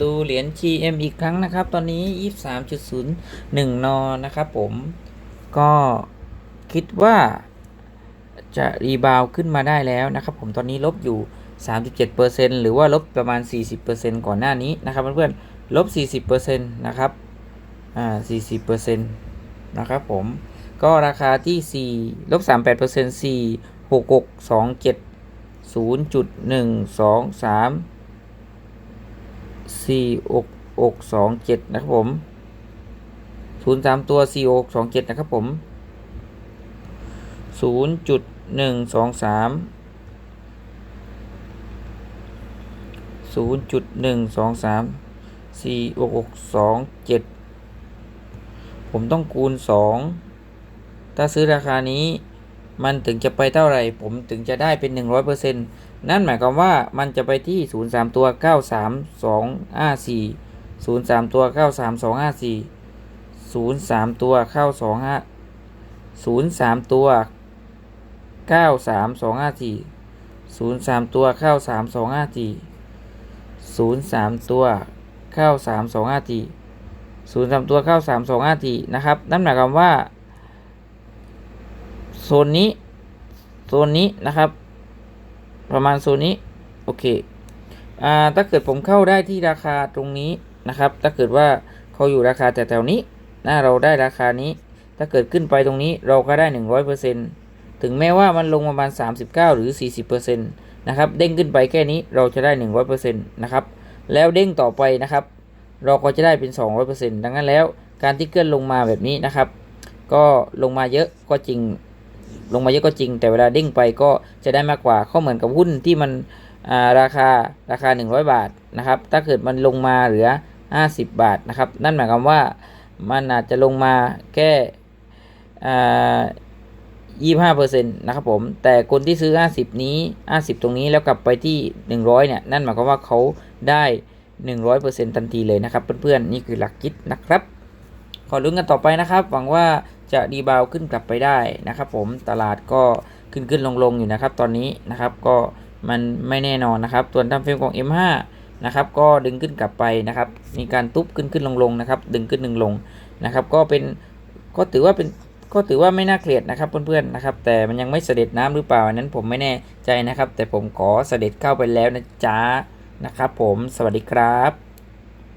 ดูเหรียญ GM อีกครั้งนะครับ ตอนนี้ 23.01 น นะครับผม ก็คิดว่าจะรีบาวขึ้นมาได้แล้วนะครับผม ตอนนี้ลบอยู่ 37%หรือว่าลบประมาณ 40%ก่อนหน้านี้นะครับเพื่อนๆ ลบ 40%นะครับ อ่า 40%นะครับผม ก็ราคาที่ 4 ลบ 38% 4 6 6 2 7 0.123 สี่อกอกสองเจ็ดนะครับผมศูนย์สามตัวสี่อกสองเจ็ดนะครับผมศูนย์จุดหนึ่งสองสามศูนย์จุดหนึ่งสองสามสี่อกอกสองเจ็ดผมต้องคูณสองถ้าซื้อราคานี้ มันถึงจะไปเท่าไหร่ ผมถึงจะได้เป็นหนึ่งร้นั่นหมายความว่ามันจะไปที่ 0 3 ตัว 9 3 2 5 4 0 3 ตัว 9 3 2 5 4 0 3 ตัว เข้า 2 5 0 3 ตัว 9 3 2 5 4 0 3 ตัว เข้า 3 2 5 4 0 3 ตัว เข้า 3 2 5 4 0 3 ตัว เข้า 3 2 5 4 นะครับ นั่นหมายความว่า โซนนี้ โซนนี้นะครับ ประมาณโซนนี้ โอเค อ่า ถ้าเกิดผมเข้าได้ที่ราคาตรงนี้นะครับ ถ้าเกิดว่าเขาอยู่ราคาแต่แถวนี้นะเราได้ราคานี้ ถ้าเกิดขึ้นไปตรงนี้เราก็ได้ 100%ถึงแม้ว่ามันลงประมาณ 39 หรือ 40%นะครับ เด้งขึ้นไปแค่นี้เราจะได้ 100%นะครับ แล้วเด้งต่อไปนะครับ เราก็จะได้เป็น 200%ดังนั้นแล้วการที่เกินลงมาแบบนี้นะครับ ก็ลงมาเยอะก็จริง ลงมาเยอะก็จริง แต่เวลาเด้งไปก็จะได้มากกว่าข้อเหมือนกับหุ้นที่มันาราคาราคา 100 บาทนะครับ ถ้าเกิดมันลงมาเหลือ 50 บาทนะครับ นั่นหมายความว่ามันอาจจะลงมาแค่อ่า25เปอร์เซ็นต์นะครับผม แต่คนที่ซื้อ 50 นี้ 50 ตรงนี้แล้วกลับไปที่ 100 เนี่ย นั่นหมายความว่าเขาได้ 100%ทันทีเลยนะครับ เพื่อนๆ นี่คือหลักคิดนะครับ ขอลุ้นกันต่อไปนะครับ หวังว่า จะดีบาวขึ้นกลับไปได้นะครับผมตลาดก็ขึ้นขึ้นลงลงอยู่นะครับ ตอนนี้นะครับก็มันไม่แน่นอนนะครับส่วนทำเฟรมของ M5 นะครับก็ดึงขึ้นกลับไปนะครับ มีการตุ๊บขึ้นขึ้นลงลงนะครับ ดึงขึ้นดึงลงนะครับ ก็เป็นก็ถือว่าเป็นก็ถือว่าไม่น่าเกลียดนะครับเพื่อนๆนะครับ แต่มันยังไม่เสด็จน้ำหรือเปล่าอันนั้นผมไม่แน่ใจนะครับ แต่ผมขอเสด็จเข้าไปแล้วนะจ๊ะนะครับ ผมสวัสดีครับ